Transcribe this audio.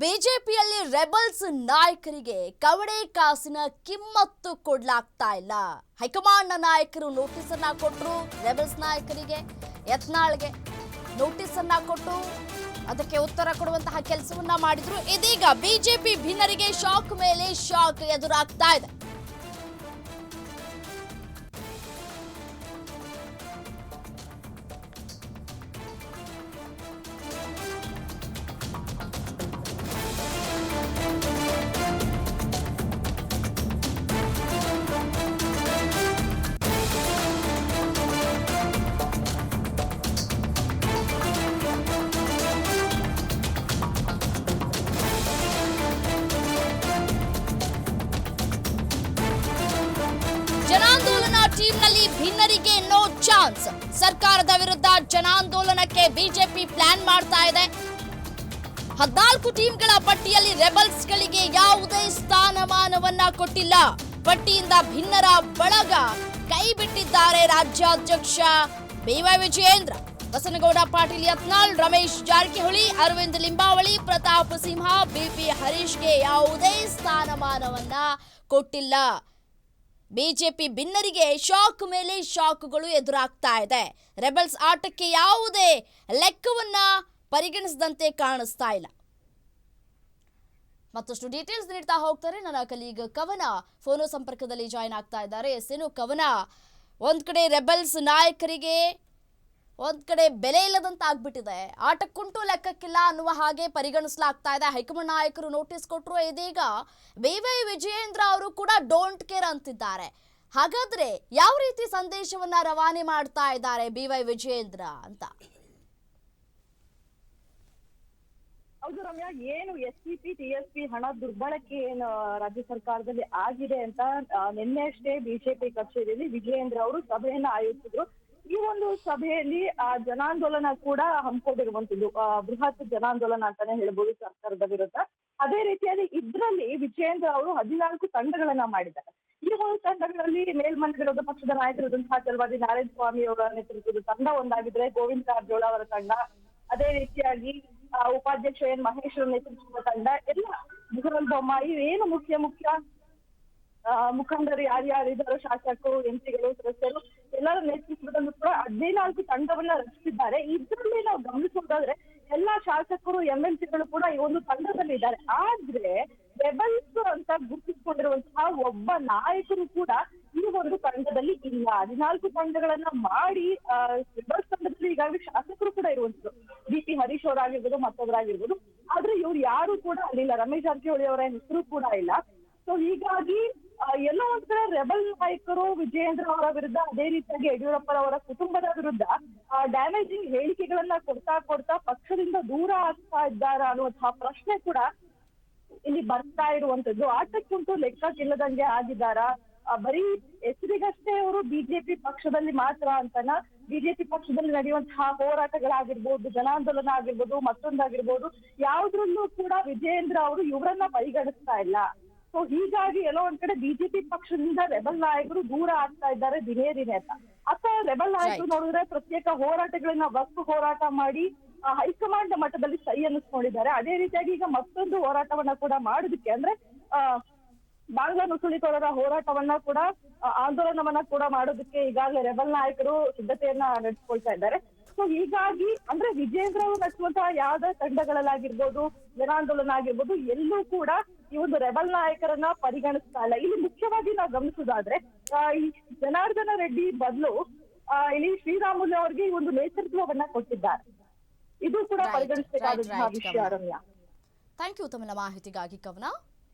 ಬಿಜೆಪಿಯಲ್ಲಿ ರೆಬಲ್ಸ್ ನಾಯಕರಿಗೆ ಕವಡೆ ಕಾಸಿನ ಕಿಮ್ಮತ್ತು ಕೊಡ್ಲಾಗ್ತಾ ಇಲ್ಲ. ಹೈಕಮಾಂಡ್ ನಾಯಕರು ನೋಟಿಸ್ ಅನ್ನ ಕೊಟ್ಟರು ರೆಬಲ್ಸ್ ನಾಯಕರಿಗೆ ಯತ್ನಾಳ್ಗೆ ನೋಟಿಸ್ ಅನ್ನ ಕೊಟ್ಟು ಅದಕ್ಕೆ ಉತ್ತರ ಕೊಡುವಂತಹ ಕೆಲಸವನ್ನ ಮಾಡಿದ್ರು. ಇದೀಗ ಬಿಜೆಪಿ ಭಿನ್ನರಿಗೆ ಶಾಕ್ ಮೇಲೆ ಶಾಕ್ ಎದುರಾಗ್ತಾ ಇದೆ. ಟೀಮ್ನಲ್ಲಿ ಭಿನ್ನರಿಗೆ ನೋ ಚಾನ್ಸ್ ಸರ್ಕಾರದ ವಿರುದ್ಧ ಜನಾಂದೋಲನಕ್ಕೆ ಬಿಜೆಪಿ ಪ್ಲಾನ್ ಮಾಡ್ತಾ ಇದೆ. ಹದಿನಾಲ್ಕು ಟೀಮ್ಗಳ ಪಟ್ಟಿಯಲ್ಲಿ ರೆಬಲ್ಸ್ ಗಳಿಗೆ ಯಾವುದೇ ಸ್ಥಾನಮಾನವನ್ನ ಕೊಟ್ಟಿಲ್ಲ. ಪಟ್ಟಿಯಿಂದ ಭಿನ್ನರ ಬಳಗ ಕೈ ಬಿಟ್ಟಿದ್ದಾರೆ ರಾಜ್ಯಾಧ್ಯಕ್ಷ B Y Vijayendra. Basanagouda, Patil, Yatnal, Ramesh, Jarkiholi, Aravind Limbavali, Pratap Simha, B P ಹರೀಶ್ಗೆ ಯಾವುದೇ ಸ್ಥಾನಮಾನವನ್ನ ಕೊಟ್ಟಿಲ್ಲ. ಬಿಜೆಪಿ ಭಿನ್ನರಿಗೆ ಶಾಕ್ ಮೇಲೆ ಶಾಕ್ಗಳು ಎದುರಾಗ್ತಾ ಇದೆ. ರೆಬಲ್ಸ್ ಆಟಕ್ಕೆ ಯಾವುದೇ ಲೆಕ್ಕವನ್ನ ಪರಿಗಣಿಸದಂತೆ ಕಾಣಿಸ್ತಾ ಇಲ್ಲ. ಮತ್ತಷ್ಟು ಡೀಟೇಲ್ಸ್ ನೀಡ್ತಾ ಹೋಗ್ತಾರೆ ನನ್ನ ಕಲೀಗ್ ಕವನ. ಫೋನೋ ಸಂಪರ್ಕದಲ್ಲಿ ಜಾಯ್ನ್ ಆಗ್ತಾ ಇದ್ದಾರೆ. ಎಸ್ ಕವನ, ಒಂದ್ ಕಡೆ ರೆಬಲ್ಸ್ ನಾಯಕರಿಗೆ ಒಂದ್ ಕಡೆ ಬೆಲೆ ಇಲ್ಲದಂತ ಆಗ್ಬಿಟ್ಟಿದೆ ಆಟಕ್ಕುಂಟು ಲೆಕ್ಕಕ್ಕಿಲ್ಲ ಅನ್ನುವ ಹಾಗೆ ಪರಿಗಣಿಸಲಾಗ್ತಾ ಇದೆ. ಹೈಕಮಾಂಡ್ ನಾಯಕರು ನೋಟಿಸ್ ಕೊಟ್ಟರು ಇದೀಗ ವಿ ವಿಜಯೇಂದ್ರ ಅವರು ಕೂಡ ಡೋಂಟ್ ಕೇರ್ ಅಂತಿದ್ದಾರೆ. ಹಾಗಾದ್ರೆ ಯಾವ ರೀತಿ ಸಂದೇಶವನ್ನ ರವಾನೆ ಮಾಡ್ತಾ ಇದ್ದಾರೆ ಬಿ ವೈ ವಿಜಯೇಂದ್ರ ಅಂತ? ಹೌದು ರಮ್ಯಾ, ಏನು S C P, T S P ಹಣ ದುರ್ಬಳಕೆ ಏನು ರಾಜ್ಯ ಸರ್ಕಾರದಲ್ಲಿ ಆಗಿದೆ ಅಂತ ನಿನ್ನೆಷ್ಟೇ ನಿನ್ನೆ ಅಷ್ಟೇ ಬಿಜೆಪಿ ಕಚೇರಿಯಲ್ಲಿ ವಿಜಯೇಂದ್ರ ಅವರು ಸಭೆಯನ್ನ ಆಯೋಜಿಸಿದ್ರು. ಈ ಒಂದು ಸಭೆಯಲ್ಲಿ ಆ ಜನಾಂದೋಲನ ಕೂಡ ಹಮ್ಮಿಕೊಂಡಿರುವಂತದ್ದು ಬೃಹತ್ ಜನಾಂದೋಲನ ಅಂತಾನೆ ಹೇಳ್ಬೋದು ಸರ್ಕಾರದ ವಿರುದ್ಧ. ಅದೇ ರೀತಿಯಲ್ಲಿ ಇದ್ರಲ್ಲಿ ವಿಜಯೇಂದ್ರ ಅವರು ಹದಿನಾಲ್ಕು ತಂಡಗಳನ್ನ ಮಾಡಿದ್ದಾರೆ. ಈ ಒಂದು ತಂಡಗಳಲ್ಲಿ ಮೇಲ್ಮನೆ ವಿರೋಧ ಪಕ್ಷದ ನಾಯಕರಾದಂತಹ ಚಲವಾದಿ ನಾರಾಯಣ ಸ್ವಾಮಿ ಅವರ ನೇತೃತ್ವದ ತಂಡ ಒಂದಾಗಿದ್ರೆ ಗೋವಿಂದ ಕಾರಜೋಳ ಅವರ ತಂಡ, ಅದೇ ರೀತಿಯಾಗಿ ಉಪಾಧ್ಯಕ್ಷ ಎನ್ ಮಹೇಶ್ವರ ನೇತೃತ್ವದ ತಂಡ, ಎಲ್ಲ ಬಸವರಾಜ ಬೊಮ್ಮಾಯಿ ಏನು ಮುಖ್ಯ ಮುಖ್ಯ ಮುಖಂಡರು ಯಾರ್ಯಾರಿದ್ದಾರೋ ಶಾಸಕರು, ಎಂಪಿಗಳು, ಸದಸ್ಯರು, ಎಲ್ಲರ ನೇತೃತ್ವದಲ್ಲಿ ಕೂಡ ಹದಿನಾಲ್ಕು ತಂಡವನ್ನ ರಚಿಸಿದ್ದಾರೆ. ಇದರಲ್ಲಿ ನಾವು ಗಮನಿಸೋದಾದ್ರೆ ಎಲ್ಲಾ ಶಾಸಕರು ಎಂ ಎಲ್ ಸಿಗಳು ಕೂಡ ಈ ಒಂದು ತಂಡದಲ್ಲಿ ಇದ್ದಾರೆ. ಆದ್ರೆ ರೆಬಲ್ಸ್ ಅಂತ ಗುರುತಿಸಿಕೊಂಡಿರುವಂತಹ ಒಬ್ಬ ನಾಯಕರು ಕೂಡ ಈ ಒಂದು ತಂಡದಲ್ಲಿ ಇಲ್ಲ. ಹದಿನಾಲ್ಕು ತಂಡಗಳನ್ನ ಮಾಡಿ ರೆಬಲ್ಸ್ ತಂಡದಲ್ಲಿ ಈಗಾಗಲೇ ಶಾಸಕರು ಕೂಡ ಇರುವಂತದ್ದು ಬಿ ಪಿ ಹರೀಶ್ ಅವರಾಗಿರ್ಬೋದು ಮತ್ತೊಬ್ಬರಾಗಿರ್ಬೋದು ಆದ್ರೆ ಇವ್ರು ಯಾರು ಕೂಡ ಅಲ್ಲಿಲ್ಲ. ರಮೇಶ್ ಜಾರಕಿಹೊಳಿ ಅವರ ಹೆಸರು ಕೂಡ ಇಲ್ಲ. ಸೊ ಹೀಗಾಗಿ ಎಲ್ಲೋ ಕಡೆ ರೆಬಲ್ ನಾಯಕರು ವಿಜಯೇಂದ್ರ ಅವರ ವಿರುದ್ಧ ಅದೇ ರೀತಿಯಾಗಿ ಯಡಿಯೂರಪ್ಪರವರ ಕುಟುಂಬದ ವಿರುದ್ಧ ಡ್ಯಾಮೇಜಿಂಗ್ ಹೇಳಿಕೆಗಳನ್ನ ಕೊಡ್ತಾ ಕೊಡ್ತಾ ಪಕ್ಷದಿಂದ ದೂರ ಆಗ್ತಾ ಇದ್ದಾರಾ ಅನ್ನುವಂತಹ ಪ್ರಶ್ನೆ ಕೂಡ ಇಲ್ಲಿ ಬರ್ತಾ ಇರುವಂತದ್ದು. ಆಟಕ್ಕುಂಟು ಲೆಕ್ಕಕ್ಕಿಲ್ಲದಂಗೆ ಆಗಿದ್ದಾರಾ? ಬರೀ ಹೆಸರಿಗಷ್ಟೇ ಅವರು ಬಿಜೆಪಿ ಪಕ್ಷದಲ್ಲಿ ಮಾತ್ರ ಅಂತನ? ಬಿಜೆಪಿ ಪಕ್ಷದಲ್ಲಿ ನಡೆಯುವಂತಹ ಹೋರಾಟಗಳಾಗಿರ್ಬೋದು, ಜನಾಂದೋಲನ ಆಗಿರ್ಬೋದು, ಮತ್ತೊಂದಾಗಿರ್ಬೋದು, ಯಾವ್ದ್ರಲ್ಲೂ ಕೂಡ ವಿಜಯೇಂದ್ರ ಅವರು ಇವರನ್ನ ಪರಿಗಣಿಸ್ತಾ ಇಲ್ಲ. ಸೊ ಹೀಗಾಗಿ ಎಲ್ಲೋ ಒಂದ್ ಕಡೆ ಬಿಜೆಪಿ ಪಕ್ಷದಿಂದ ರೆಬಲ್ ನಾಯಕರು ದೂರ ಆಗ್ತಾ ಇದ್ದಾರೆ ದಿನೇ ದಿನೇ ಅಂತ ಅಥವಾ ರೆಬಲ್ ನಾಯಕರು ನೋಡಿದ್ರೆ ಪ್ರತ್ಯೇಕ ಹೋರಾಟಗಳನ್ನ ವಸ್ತು ಹೋರಾಟ ಮಾಡಿ ಹೈಕಮಾಂಡ್ ಮಟ್ಟದಲ್ಲಿ ಸೈ ಅನ್ನಿಸ್ಕೊಂಡಿದ್ದಾರೆ. ಅದೇ ರೀತಿಯಾಗಿ ಈಗ ಮತ್ತೊಂದು ಹೋರಾಟವನ್ನ ಕೂಡ ಮಾಡೋದಕ್ಕೆ ಅಂದ್ರೆ ಆ ಬಾಂಗ್ಲಾ ನುಸುಳಿಕೋರರ ಹೋರಾಟವನ್ನ ಕೂಡ ಆಂದೋಲನವನ್ನ ಕೂಡ ಮಾಡೋದಕ್ಕೆ ಈಗಾಗಲೇ ರೆಬಲ್ ನಾಯಕರು ಸಿದ್ಧತೆಯನ್ನ ನಡೆಸ್ಕೊಳ್ತಾ ಇದ್ದಾರೆ. ಸೊ ಹೀಗಾಗಿ ಅಂದ್ರೆ ವಿಜೇಂದ್ರ ಅವರು ನಡೆಸುವಂತಹ ಯಾವ್ದೇ ತಂಡಗಳಲ್ಲಾಗಿರ್ಬೋದು ಜನಾಂದೋಲನ ಆಗಿರ್ಬೋದು ಎಲ್ಲೂ ಕೂಡ ಈ ಒಂದು ರೆಬಲ್ ನಾಯಕರನ್ನ ಪರಿಗಣಿಸ್ತಾ ಇಲ್ಲ. ಇಲ್ಲಿ ಮುಖ್ಯವಾಗಿ ನಾವು ಗಮನಿಸೋದಾದ್ರೆ ಈ ಜನಾರ್ದನ ರೆಡ್ಡಿ ಬದಲು ಇಲ್ಲಿ ಶ್ರೀರಾಮುಲು ಅವರಿಗೆ ಈ ಒಂದು ನೇತೃತ್ವವನ್ನ ಕೊಟ್ಟಿದ್ದಾರೆ. ಇದು ಕೂಡ ಪರಿಗಣಿಸಬೇಕಾದ ಪರಿಗಣಿಸಬೇಕಾದಂತಹ ವಿಷಯ. ರಮ್ಯಾ ಥ್ಯಾಂಕ್ ಯು ತಮ್ಮ ಮಾಹಿತಿಗಾಗಿ ಕವನ